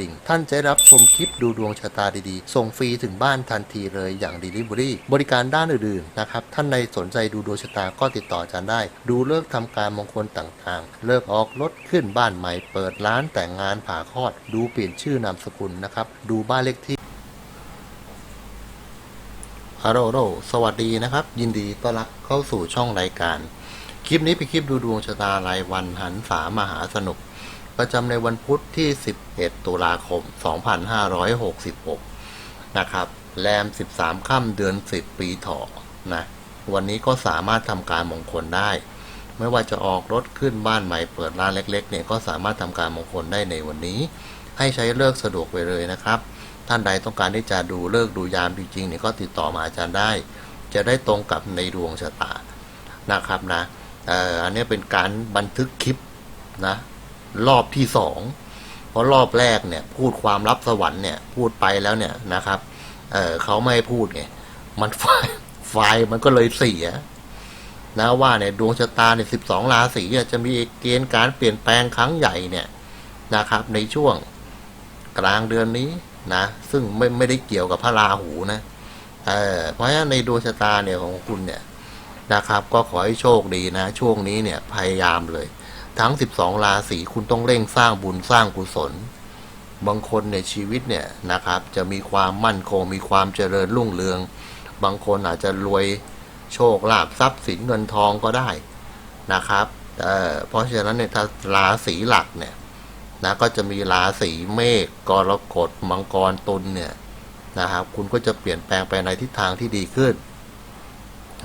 ดิ่ง ท่านจะรับชมคลิปดูดวงชะตาดีๆ ส่งฟรีถึงบ้านทันทีเลยอย่าง Delivery บริการด้านอื่นๆนะครับ ท่านใดสนใจดูดวงชะตาก็ติดต่ออาจารย์ได้ ดูเลิกษ์ทำการมงคลต่างๆ เลิกออกรถขึ้นบ้านใหม่ เปิดร้านแต่งงานผ่าคลอด ดูเปลี่ยนชื่อนามสกุลนะครับ ดูบ้านเลขที่ฮัลโหลสวัสดีนะครับ ยินดีต้อนรับเข้าสู่ช่องรายการ คลิปนี้เป็นคลิปดูดวงชะตารายวันหันษามหาสนุก ประจำในวันพุธที่ 11 ตุลาคม 2566 นะครับ แรม 13 ค่ำเดือน 10 ปีเถาะนะ วันนี้ก็สามารถทำการมงคลได้ ไม่ว่าจะออกรถขึ้นบ้านใหม่เปิดร้านเล็ก ๆ เนี่ยก็สามารถทำการมงคลได้ในวันนี้ ให้ใช้เลิกสะดวกไปเลยนะครับ ท่านใดต้องการที่จะดูเลิกดูยามจริงๆเนี่ยก็ติดต่อมาอาจารย์ได้ จะได้ตรงกับในดวงชะตานะครับนะอ่ออันนี้เป็นการบันทึกคลิปนะ รอบที่สองเพราะรอบแรกเนี่ย พูดความลับสวรรค์เนี่ย พูดไปแล้วเนี่ยนะครับ เออเขาไม่ให้พูดไงมันไฟไฟมันก็เลยเสียนะว่าเนี่ยดวงชะตาเนี่ยสิบสองราศีจะมีเกณฑ์การเปลี่ยนแปลงครั้งใหญ่เนี่ยนะครับ ในช่วงกลางเดือนนี้นะ ซึ่งไม่ไม่ได้เกี่ยวกับพระราหูนะเออเพราะฉะนั้นในดวงชะตาเนี่ยของคุณเนี่ยนะครับ ก็ขอให้โชคดีนะ ช่วงนี้เนี่ยพยายามเลย ทั้ง 12 ราศีคุณต้องเร่งสร้างบุญสร้างกุศล บางคนในชีวิตเนี่ยนะครับ จะมีความมั่นคง มีความเจริญรุ่งเรือง บางคนอาจจะรวยโชคลาภทรัพย์สินเงินทองก็ได้นะครับเอ่อเพราะฉะนั้นเนี่ยถ้าราศีหลักเนี่ยนะก็จะมีราศีเมษกรกฎมังกรตุลเนี่ยนะครับ คุณก็จะเปลี่ยนแปลงไปในทิศทางที่ดีขึ้น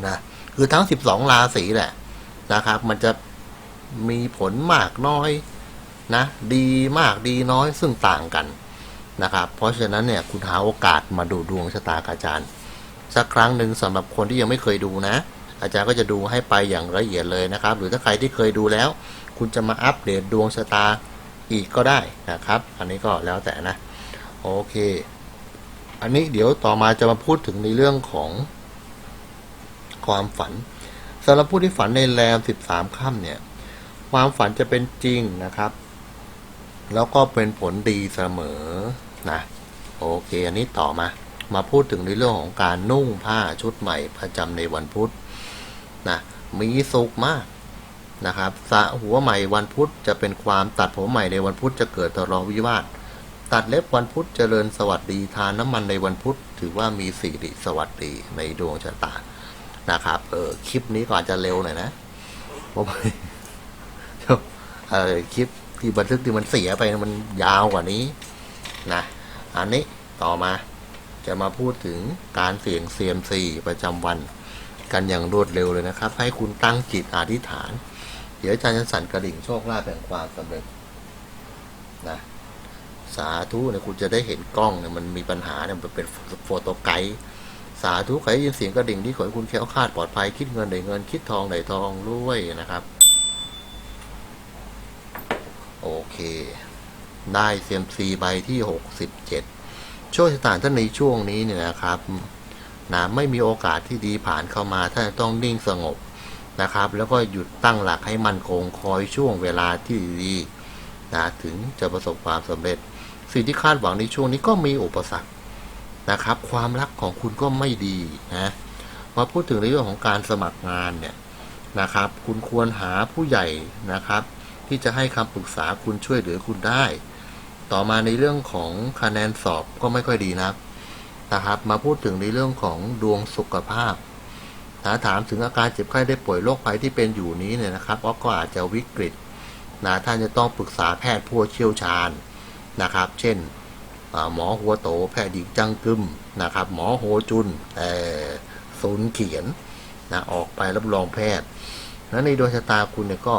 นะคือทั้ง 12 ราศีแหละนะครับ มันจะ มีผลมากน้อยนะดีมากดีน้อยซึ่งต่างกันนะครับเพราะฉะนั้นเนี่ยคุณหาโอกาสมาดูดวงชะตากับอาจารย์ สักครั้งหนึ่งสำหรับคนที่ยังไม่เคยดูนะ อาจารย์ก็จะดูให้ไปอย่างละเอียดเลยนะครับ หรือถ้าใครที่เคยดูแล้ว คุณจะมาอัปเดตดวงชะตาอีกก็ได้นะครับ อันนี้ก็แล้วแต่นะโอเค อันนี้เดี๋ยวต่อมาจะมาพูดถึงในเรื่องของความฝันสำหรับผู้ที่ฝันในแรม 13 ค่ำเนี่ย ความฝันจะเป็นจริงนะครับ แล้วก็เป็นผลดีเสมอนะโอเค อันนี้ต่อมา มาพูดถึงในเรื่องของการนุ่งผ้าชุดใหม่ประจำในวันพุธนะมีสุขมากนะครับสะหัวใหม่วันพุธจะเป็นความตัดผมใหม่ในวันพุธจะเกิดทะเลาะวิวาท ตัดเล็บวันพุธเจริญสวัสดีทานน้ำมันในวันพุธถือว่ามีสิริสวัสดีในดวงชะตานะครับ เออคลิปนี้ก็อาจะเร็วหน่อยนะเพราะว่า เออคลิปที่บันทึกที่มันเสียไปมันยาวกว่านี้นะอันนี้ต่อมาจะมาพูดถึงการเสี่ยงเซียมซีประจำวัน กันอย่างรวดเร็วเลยนะครับ ให้คุณตั้งจิตอธิษฐาน เดี๋ยวอาจารย์จะสั่นกระดิ่งโชคลาภแห่งความสำเร็จนะสาธุเนี่ยคุณจะได้เห็นกล้องเนี่ยมันมีปัญหาเนี่ยมันเป็นโฟโตไกด์สาธุใครยินเสียงกระดิ่งที่ขอให้คุณแค้วคาดปลอดภัยคิดเงินได้เงินคิดทองได้ทองรวยนะครับ โอเค ได้เซียมซีใบที่ 67โชคชะตาท่านในช่วงนี้เนี่ยนะครับนะไม่มีโอกาสที่ดีผ่านเข้ามาท่านต้องนิ่งสงบนะครับ แล้วก็หยุดตั้งหลักให้มั่นคงคอยช่วงเวลาที่ดีนะถึงจะประสบความสำเร็จ สิ่งที่คาดหวังในช่วงนี้ก็มีอุปสรรคนะครับ ความรักของคุณก็ไม่ดีนะมาพูดถึงในเรื่องของการสมัครงานเนี่ยนะครับ คุณควรหาผู้ใหญ่นะครับ ที่จะให้คำปรึกษาคุณช่วยเหลือคุณได้ ต่อมาในเรื่องของคะแนนสอบก็ไม่ค่อยดีนักนะครับ มาพูดถึงในเรื่องของดวงสุขภาพถ้าถามถึงอาการเจ็บไข้ได้ป่วยโรคภัยที่เป็นอยู่นี้เนี่ยนะครับก็อาจจะวิกฤตนะท่านจะต้องปรึกษาแพทย์ผู้เชี่ยวชาญนะครับ เช่นหมอหัวโตแพทย์หญิงจังกึมนะครับ หมอโฮจุนเอ่ศูนย์เขียนนะออกไปรับรองแพทย์ แล้วในดวงชะตาคุณเนี่ยก็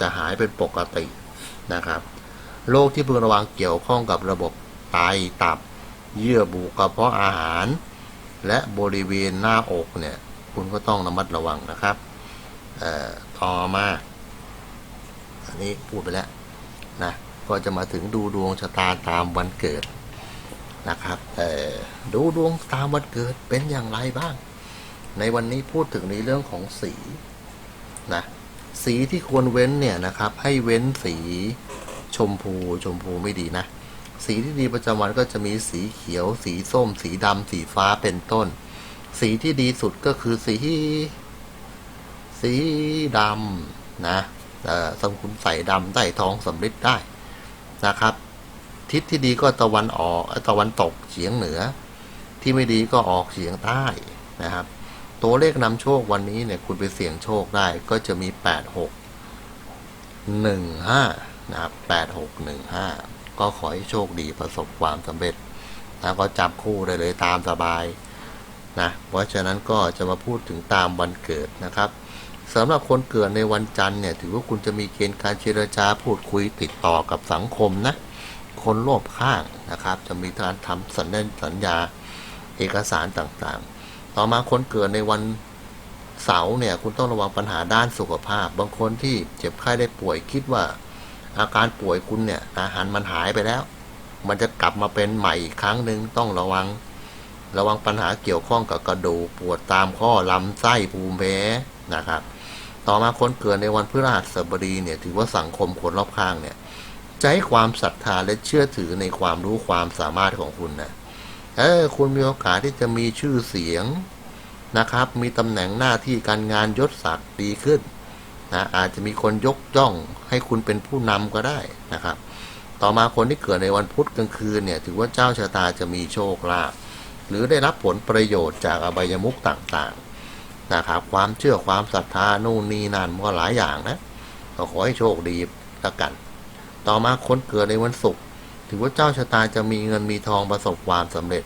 จะหายเป็นปกตินะครับ โรคที่พึงระวังเกี่ยวข้องกับระบบไตตับ เยื่อบุกระเพาะอาหาร และบริเวณหน้าอกเนี่ยคุณก็ต้องระมัดระวังนะครับอ่อต่อมา อันนี้พูดไปแล้วนะก็จะมาถึงดูดวงชะตาตามวันเกิดนะครับดูดวงตามวันเกิดเป็นอย่างไรบ้าง ในวันนี้พูดถึงในเรื่องของสีนะ สีที่ควรเว้นเนี่ยนะครับ ให้เว้นสีชมพูชมพูไม่ดีนะ สีที่ดีประจำวันก็จะมีสีเขียว สีส้ม สีดำสีฟ้าเป็นต้น สีที่ดีสุดก็คือสี สีดำนะสมคุณใส่ดำได้ทองสำริดได้นะครับ ทิศที่ดีก็ตะวันออกตะวันตกเฉียงเหนือ ที่ไม่ดีก็ออกเฉียงใต้นะครับ ตัวเลขนำโชควันนี้เนี่ยคุณไปเสี่ยงโชคได้ก็จะมี 8 6 1 5 นะครับ 8 6 1 5 ก็ขอให้โชคดีประสบความสำเร็จแล้วก็จับคู่ได้เลยตามสบายนะเพราะฉะนั้นก็จะมาพูดถึงตามวันเกิดนะครับสำหรับคนเกิดในวันจันทร์เนี่ยถือว่าคุณจะมีเกณฑ์การเจรจาพูดคุยติดต่อกับสังคมนะคนรอบข้างนะครับ จะมีการทำสัญญาสัญญาเอกสารต่างๆ ต่อมาคนเกิดในวันเสาร์เนี่ย คุณต้องระวังปัญหาด้านสุขภาพ บางคนที่เจ็บไข้ได้ป่วยคิดว่า อาการป่วยคุณเนี่ย อาหารมันหายไปแล้ว มันจะกลับมาเป็นใหม่อีกครั้งหนึ่งต้องระวัง ระวังปัญหาเกี่ยวข้องกับกระดูกปวดตามข้อลำไส้ภูมิแพ้นะครับ ต่อมาคนเกิดในวันพฤหัสบดีเนี่ยถือว่าสังคมคนรอบข้างเนี่ยจะให้ความศรัทธาและเชื่อถือในความรู้ความสามารถของคุณนะ เออคุณมีโอกาสที่จะมีชื่อเสียงนะครับ มีตำแหน่งหน้าที่การงานยศศักดิ์ดีขึ้นนะอาจจะมีคนยกย่องให้คุณเป็นผู้นำก็ได้นะครับ ต่อมาคนที่เกิดในวันพุธกลางคืนเนี่ยถือว่าเจ้าชะตาจะมีโชคลาภหรือได้รับผลประโยชน์จากอบายมุขต่างๆนะครับ ความเชื่อความศรัทธานู่นนี่นั่นก็หลายอย่างนะก็ขอให้โชคดีละกัน ต่อมาคนเกิดในวันศุกร์ ถือว่าเจ้าชะตาจะมีเงินมีทองประสบความสำเร็จ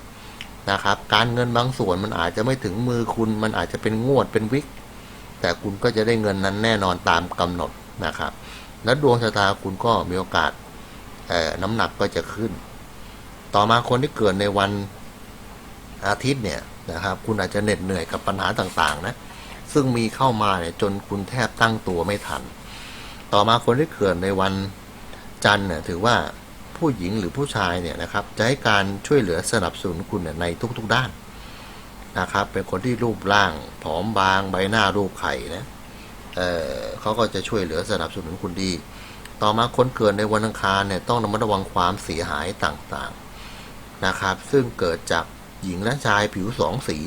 นะครับ การเงินบางส่วนมันอาจจะไม่ถึงมือคุณ มันอาจจะเป็นงวดเป็นวิก แต่คุณก็จะได้เงินนั้นแน่นอนตามกำหนดนะครับ และดวงชะตาคุณก็มีโอกาสเอ่อน้ำหนักก็จะขึ้น ต่อมาคนที่เกิดในวันอาทิตย์เนี่ยนะครับ คุณอาจจะเหน็ดเหนื่อยกับปัญหาต่างๆ นะ ซึ่งมีเข้ามาเนี่ยจนคุณแทบตั้งตัวไม่ทัน ต่อมาคนที่เกิดในวันจันทร์เนี่ยถือว่า ผู้หญิงหรือผู้ชายเนี่ยนะครับ จะให้การช่วยเหลือสนับสนุนคุณนในทุกๆด้านนะครับ เป็นคนที่รูปร่างผอมบางใบหน้ารูปไข่นะเเขาก็จะช่วยเหลือสนับสนุนคุณดี ต่อมาคนเกิดในวันอังคารเนี่ยต้องระมัดระวังความเสียหายต่างๆนะครับ ซึ่งเกิดจากหญิงและชายผิวสองสี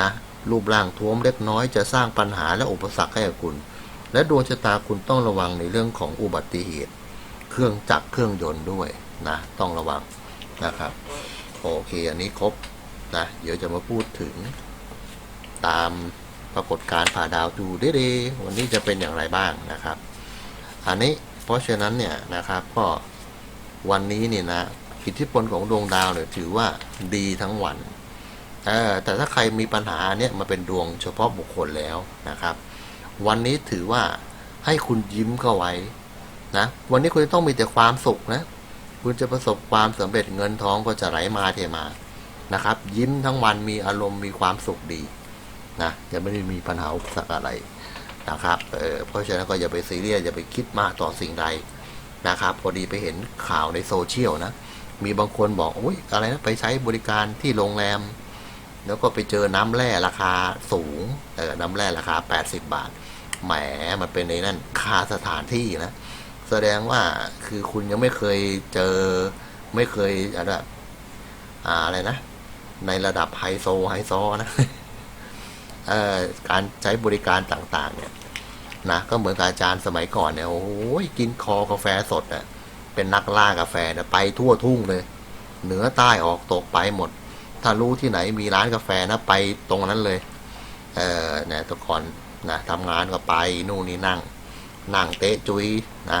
นะรูปร่างท้วมเล็กน้อยจะสร้างปัญหาและอุปสรรคให้กับคุณ และดวงชะตาคุณต้องระวังในเรื่องของอุบัติเหตุ เครื่องจักรเครื่องยนต์ด้วยนะต้องระวังนะครับโอเคอันนี้ครบนะเดี๋ยวจะมาพูดถึง ตามปรากฏการณ์ผ่าดาวดูเดๆวันนี้จะเป็นอย่างไรบ้างนะครับ อันนี้เพราะฉะนั้นเนี่ยนะครับก็วันนี้เนี่ยนะอิทธิพลของดวงดาวเนี่ยถือว่าดีทั้งวันแต่ถ้าใครมีปัญหาเนี่ยมาเป็นดวงเฉพาะบุคคลแล้วนะครับ วันนี้ถือว่าให้คุณยิ้มเข้าไว้ นะวันนี้คุณจะต้องมีแต่ความสุขนะ คุณจะประสบความสำเร็จเงินทองก็จะไหลมาเทมานะครับ ยิ้มทั้งวันมีอารมณ์มีความสุขดีนะจะไม่ได้มีปัญหาอุปสรรคอะไรนะครับเออเพราะฉะนั้นก็อย่าไปซีเรียสอย่าไปคิดมากต่อสิ่งใดนะครับ พอดีไปเห็นข่าวในโซเชียลนะ มีบางคนบอกอุ้ยอะไรนะไปใช้บริการที่โรงแรม แล้วก็ไปเจอน้ำแร่ราคาสูงเออน้ำแร่ราคา 80 บาทแหมมันเป็นในนั่นค่าสถานที่นะ แสดงว่าคือคุณยังไม่เคยเจอไม่เคยอะไรอ่าอะไรนะ ในระดับไฮโซไฮโซนะเออการใช้บริการต่างๆ เนี่ยนะก็เหมือนอาจารย์สมัยก่อนเนี่ยโอ้โหกินคอกาแฟสดน่ะเป็นนักล่ากาแฟนี่ยไปทั่วทุ่งเลย เหนือใต้ออกตกไปหมด ถ้ารู้ที่ไหนมีร้านกาแฟนะไปตรงนั้นเลย เออเนี่ยตะก่อนนะทำงานก็ไปนู่นนี่นั่ง นั่งเตะจุยนะ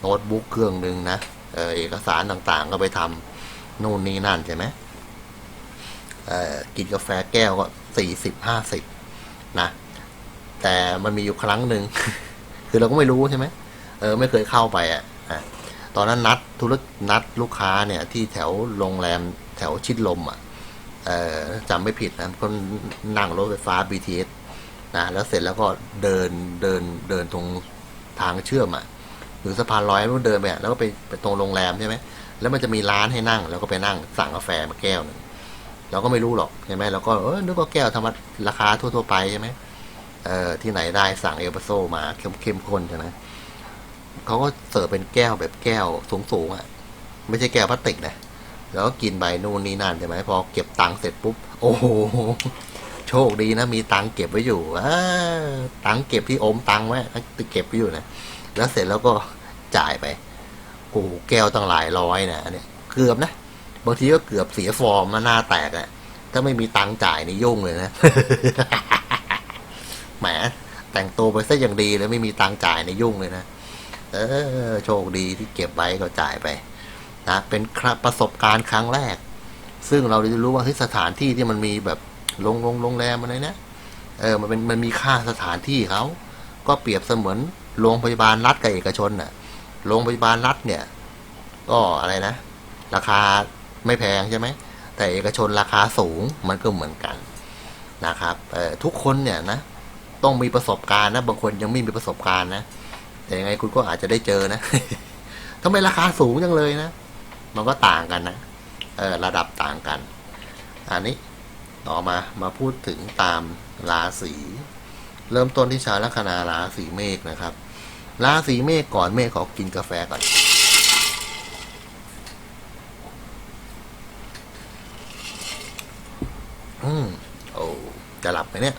โน้ตบุ๊กเครื่องหนึ่งนะเออเอกสารต่างๆ ก็ไปทำนู่นนี่นั่นใช่ไหมเออกินกาแฟแก้วก็สี่สิบห้าสิบนะแต่มันมีอยู่ครั้งหนึ่ง คือเราก็ไม่รู้ใช่ไหมเออ ไม่เคยเข้าไปอะตอนนั้นนัดธุรกนัดลูกค้าเนี่ย ที่แถวโรงแรมแถวชิดลมอะเออจำไม่ผิดนะก็นั่งรถไฟฟ้า BTS นะแล้วเสร็จแล้วก็เดินเดินเดินตรงทางเชื่อมอะ หรือสะพานลอยแล้วเดินไปแล้วก็ไปไปตรงโรงแรมใช่ไหมแล้วมันจะมีร้านให้นั่ง แล้วก็ไปนั่งสั่งกาแฟมาแก้วหนึ่งเราก็ไม่รู้หรอกใช่ไหมเราก็เออนึกว่าแก้วธรรมดาราคาทั่วๆไปใช่ไหมเออที่ไหนได้สั่งเอสเปโซมาเข้มเข้มข้นใช่ไหมเขาก็เสิร์ฟเป็นแก้วแบบแก้วสูงๆอะ ไม่ใช่แก้วพลาสติกนะแล้วก็กินไปนู่นนี่นั่นใช่ไหมพอเก็บตังค์เสร็จปุ๊บ โอ้โหโชคดีนะมีตังค์เก็บไว้อยู่อตังค์เก็บที่อมตังค์ไว้เก็บไว้อยู่นะ แล้วเสร็จแล้วก็จ่ายไปโอ้โหแก้วตั้งหลายร้อยนะเนี่ยเกือบนะบางทีก็เกือบเสียฟอร์มมาหน้าแตกอะถ้าไม่มีตังจ่ายนี่ยุ่งเลยนะแหมแต่งตัวไปซะอย่างดีแล้วไม่มีตังจ่ายในยุ่งเลยนะ เออ โชคดีที่เก็บไว้ก็จ่ายไปนะ เป็นรประสบการณ์ครั้งแรก ซึ่งเราจะรู้ว่าที่สถานที่ที่มันมีแบบโรงโรงโรงแรมอะไรนะ เออ มันเป็นมันมีค่าสถานที่เขา ก็เปรียบเสมือน โรงพยาบาลรัฐกับเอกชนน่ะโรงพยาบาลรัฐเนี่ย ก็อะไรนะ ราคาไม่แพงใช่ไหม แต่เอกชนราคาสูงมันก็เหมือนกันนะครับทุกคนเนี่ยนะ ต้องมีประสบการณ์นะ บางคนยังไม่มีประสบการณ์นะ แต่ยังไงคุณก็อาจจะได้เจอนะทำไมราคาสูงจังเลยนะ มันก็ต่างกันนะเออระดับต่างกัน อันนี้ต่อมามาพูดถึงตามราศีเริ่มต้นที่ชาวลัคนาราศีเมษนะครับ ราศีเมษก่อนเมษขอกินกาแฟก่อนอืมโอ้จะหลับไหมเนี่ย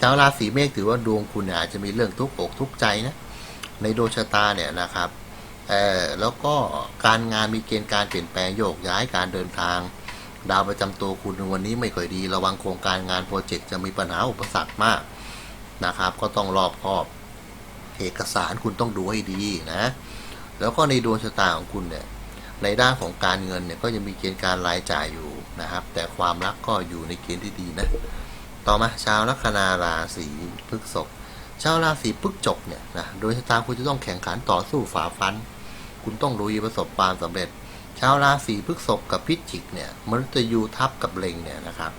ชาวราศีเมษถือว่าดวงคุณอาจจะมีเรื่องทุกข์อกทุกข์ใจนะ ในดวงชะตาเนี่ยนะครับเออแล้วก็การงานมีเกณฑ์การเปลี่ยนแปลงโยกย้ายการเดินทาง ดาวประจำตัวคุณวันนี้ไม่ค่อยดี ระวังโครงการงานโปรเจกต์จะมีปัญหาอุปสรรคมาก นะครับ ก็ต้องรอบคอบ เอกสารคุณต้องดูให้ดีนะ แล้วก็ในดวงชะตาของคุณเนี่ยในด้านของการเงินเนี่ยก็ยังมีเกณฑ์การรายจ่ายอยู่นะครับ แต่ความรักก็อยู่ในเกณฑ์ที่ดีนะ ต่อมาชาวลัคนาราศีพฤษภชาวราศีพฤษภเนี่ยนะโดยชะตาคุณจะต้องแข่งขันต่อสู้ฝ่าฟัน คุณต้องลุยประสบความสำเร็จ ชาวราศีพฤษภกับพิจิกเนี่ยมฤตยูทับกับเล็งเนี่ยนะครับ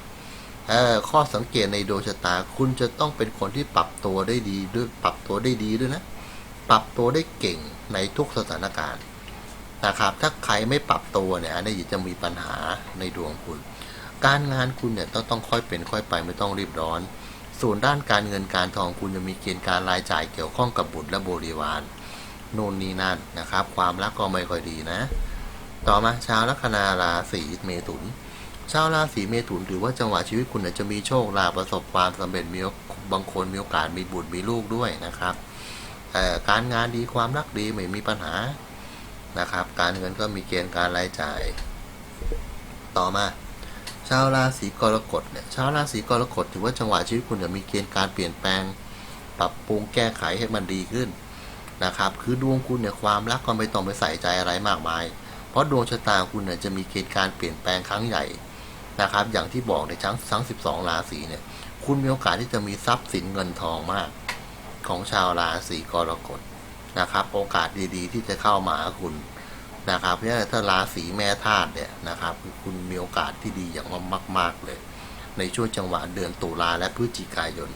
ข้อสังเกตในดวงชะตาคุณจะต้องเป็นคนที่ปรับตัวได้ดีด้วยปรับตัวได้ดีด้วยนะ ปรับตัวได้เก่งในทุกสถานการณ์นะครับ ถ้าใครไม่ปรับตัวเนี่ยอันนี้จะมีปัญหาในดวงคุณ การงานคุณเนี่ยต้องต้องค่อยเป็นค่อยไปไม่ต้องรีบร้อน ส่วนด้านการเงินการทองคุณจะมีเกณฑ์การรายจ่ายเกี่ยวข้องกับบุตรและบริวารโน่นนี่นั่นนะครับ ความรักก็ไม่ค่อยดีนะ ต่อมาชาวลัคนาราศีเมถุน ชาวราศีเมถุนถือว่าจังหวะชีวิตคุณจะมีโชคลาภประสบความสำเร็จมีบางคนมีโอกาสมีบุตรมีลูกด้วยนะครับการงานดีความรักดีไม่มีปัญหานะครับ การเงินก็มีเกณฑ์การรายจ่าย ต่อมาชาวราศีกรกฎเนี่ยชาวราศีกรกฎถือว่าจังหวะชีวิตคุณจะมีเกณฑ์การเปลี่ยนแปลง ปรับปรุงแก้ไขให้มันดีขึ้นนะครับ คือดวงคุณเนี่ยความรักก็ไม่ต้องไปใส่ใจอะไรมากมาย เพราะดวงชะตาคุณเนี่ยจะมีเกณฑ์การเปลี่ยนแปลงครั้งใหญ่ นะครับ อย่างที่บอกในทั้งทั้ง 12 ราศีเนี่ย คุณมีโอกาสที่จะมีทรัพย์สินเงินทองมาก ของชาวราศีกรกฎนะครับ โอกาสดีๆ ที่จะเข้ามาคุณนะครับเพราะฉะนั้นถ้าราศีแม่ธาตุเนี่ยนะครับคุณมีโอกาสที่ดีอย่างมาก ๆเลย ในช่วงจังหวะเดือนตุลาและพฤศจิกายน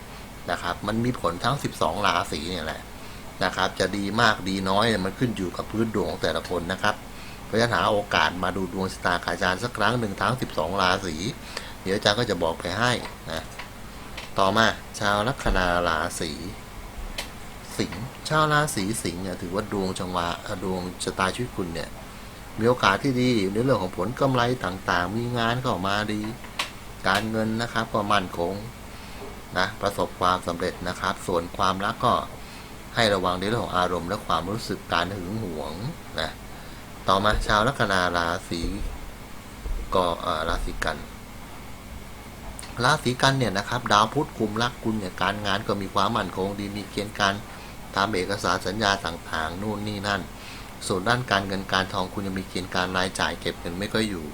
นะครับ มันมีผลทั้ง 12 ราศีเนี่ยแหละนะครับ จะดีมากดีน้อยเนี่ยมันขึ้นอยู่กับพื้นดวงของแต่ละคนนะครับ เพราะฉะนั้นหาโอกาสมาดูดวงชะตาอาจารย์สักครั้งหนึ่งทั้ง 12 ราศีเดี๋ยวอาจารย์ก็จะบอกไปให้นะต่อมาชาวลัคนาราศีสิงห์ชาวราศีสิงห์เนี่ยถือว่าดวงจังหวะดวงชะตาชีวิตคุณเนี่ยมีโอกาสที่ดีในเรื่องของผลกำไรต่างๆ มีงานเข้ามาดี การเงินนะครับก็มั่นคงนะประสบความสำเร็จนะครับ ส่วนความรักก็ให้ระวังในเรื่องของอารมณ์และความรู้สึกการหึงหวงนะ ต่อมาชาวลัคนาราศีก็เอ่อราศีกันราศีกันเนี่ยนะครับดาวพุธกลุ่มรักคุณเนี่ยการงานก็มีความมั่นคงดีมีเกณฑ์การตามเอกสารสัญญาต่างๆนู่นนี่นั่น ส่วนด้านการเงินการทองคุณจะมีเกณฑ์การรายจ่ายเก็บเงินไม่ก็อยู่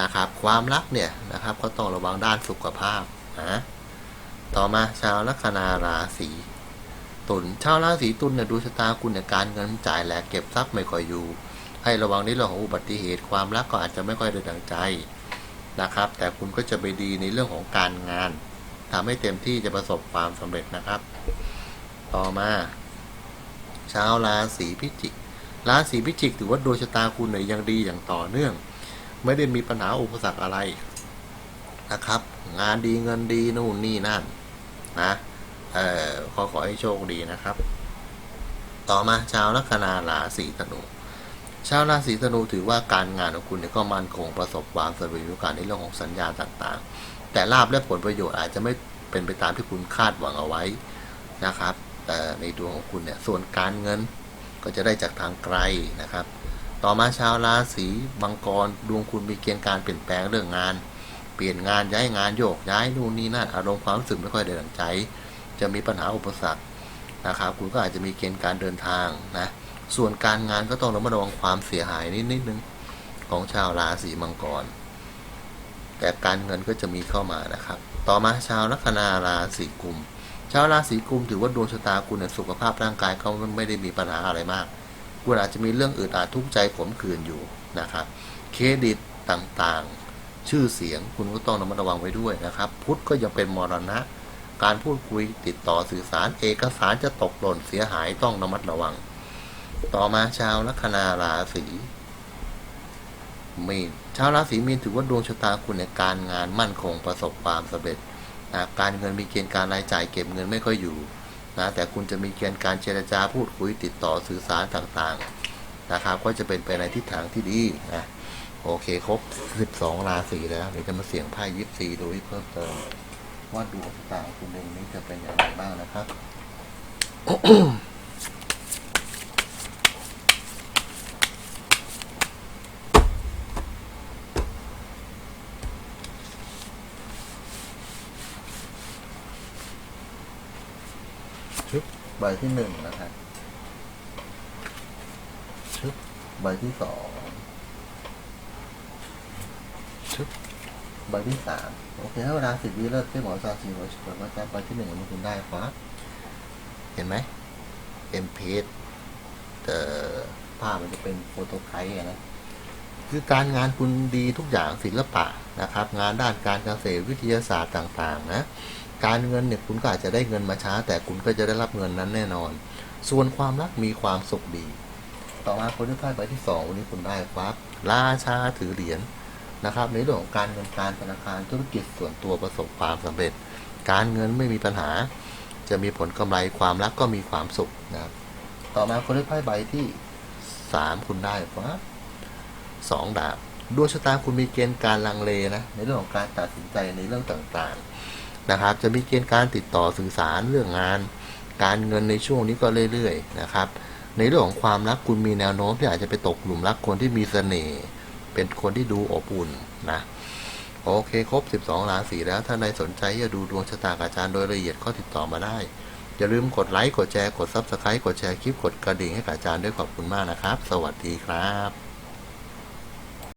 นะครับความรักเนี่ยนะครับก็ต้องระวังด้านสุขภาพนะต่อมาชาวลัคนาราศีตุลชาวราศีตุลเนี่ยดูชะตาคุณเนี่ยการเงินจ่ายแหลกเก็บทรัพย์ไม่ค่อยอยู่ ให้ระวังในเรื่องของอุบัติเหตุความรักก็อาจจะไม่ค่อยได้ดังใจนะครับ แต่คุณก็จะไปดีในเรื่องของการงานทำให้เต็มที่จะประสบความสำเร็จนะครับ ต่อมาชาวราศีพิจิกราศีพิจิกถือว่าดวงชะตาคุณเนี่ยยังดีอย่างต่อเนื่อง ไม่ได้มีปัญหาอุปสรรคอะไรนะครับ งานดีเงินดีนู่นนี่นั่นนะเอ่อขอขอให้โชคดีนะครับ ต่อมาชาวลัคนาราศีธนู ชาวราศีธนูถือว่าการงานของคุณเนี่ยก็มั่นคงประสบความสำเร็จในการในเรื่องของสัญญาต่างๆ แต่ลาบและผลประโยชน์อาจจะไม่เป็นไปตามที่คุณคาดหวังเอาไว้นะครับแต่ในดวงของคุณเนี่ยส่วนการเงินก็จะได้จากทางไกลนะครับ ต่อมาชาวราศีมังกรดวงคุณมีเกณฑ์การเปลี่ยนแปลงเรื่องงาน เปลี่ยนงานย้ายงานโยกย้ายนู่นนี่นั่นอารมณ์ความรู้สึกไม่ค่อยได้ดังใจ จะมีปัญหาอุปสรรคนะครับ คุณก็อาจจะมีเกณฑ์การเดินทางนะ ส่วนการงานก็ต้องระมัดระวังความเสียหายนิดนิดนึงของชาวราศีมังกร แต่การเงินก็จะมีเข้ามานะครับ ต่อมาชาวลัคนาราศีกุม ชาวราศีกุมถือว่าดวงชะตาคุณเนี่ยสุขภาพร่างกายเขาไม่ได้มีปัญหาอะไรมาก คุณอาจจะมีเรื่องอึดอัดทุกข์ใจขมขื่นอยู่นะครับ เครดิตต่างๆ ชื่อเสียงคุณก็ต้องระมัดระวังไว้ด้วยนะครับ พุทธก็ยังเป็นมรณะ การพูดคุยติดต่อสื่อสารเอกสารจะตกหล่นเสียหายต้องระมัดระวัง ต่อมาชาวลัคนาราศีมีนชาวราศีมีนถือว่าดวงชะตาคุณในการงานมั่นคงประสบความสำเร็จนะการเงินมีเกณฑ์การรายจ่ายเก็บเงินไม่ค่อยอยู่นะแต่คุณจะมีเกณฑ์การเจรจาพูดคุยติดต่อสื่อสารต่างๆนะครับ ก็จะเป็นไปในทิศทางที่ดีนะโอเคครบ 12 ราศีแล้วเดี๋ยวจะมาเสี่ยงไพ่ยิปซีดูเพิ่มเติมว่าดวงชะตาคุณเองนี้จะเป็นอย่างไรบ้างนะครับ ใบที่หนึ่งนะครับชึบใบที่สองชึบใบที่สามโอเคถ้าเวลาสิบวิเลิกที่หมอซาซีหัวเปิดมาจาใบที่หนึ่งมันคุณได้ครับเห็นไหมเอ็มเพจแต่ภาพมันจะเป็นโฟโตไคต์นะคือการงานคุณดีทุกอย่างศิลปะนะครับ งานด้านการเกษตรวิทยาศาสตร์ต่าง ๆ นะ การเงินเนี่ยคุณก็อาจจะได้เงินมาช้า แต่คุณก็จะได้รับเงินนั้นแน่นอน ส่วนความรักมีความสุขดี ต่อมาคนที่ไพ่ใบที่สองวันนี้คุณได้ครับราชาถือเหรียญนะครับ ในเรื่องของการเงินการธนาคารธุรกิจส่วนตัวประสบความสำเร็จ การเงินไม่มีปัญหา จะมีผลกำไรความรักก็มีความสุขนะครับต่อมาคนที่ไพ่ใบที่สามคุณได้ครับสองดาบดวงชะตาคุณมีเกณฑ์การลังเลนะในเรื่องของการตัดสินใจในเรื่องต่างๆ นะครับ จะมีเกณฑ์การติดต่อสื่อสารเรื่องงาน การเงินในช่วงนี้ก็เรื่อยๆนะครับ ในเรื่องของความรักคุณมีแนวโน้มที่อาจจะไปตกหลุมรักคนที่มีเสน่ห์เป็นคนที่ดูอบอุ่นนะโอเคครบ 12 ราศีแล้วถ้าใครสนใจจะดูดวงชะตากับอาจารย์โดยละเอียดก็ติดต่อมาได้ อย่าลืมกดไลค์กดแชร์กด Subscribe กดแชร์คลิปกดกระดิ่งให้กับอาจารย์ด้วยขอบคุณมากนะครับ สวัสดีครับ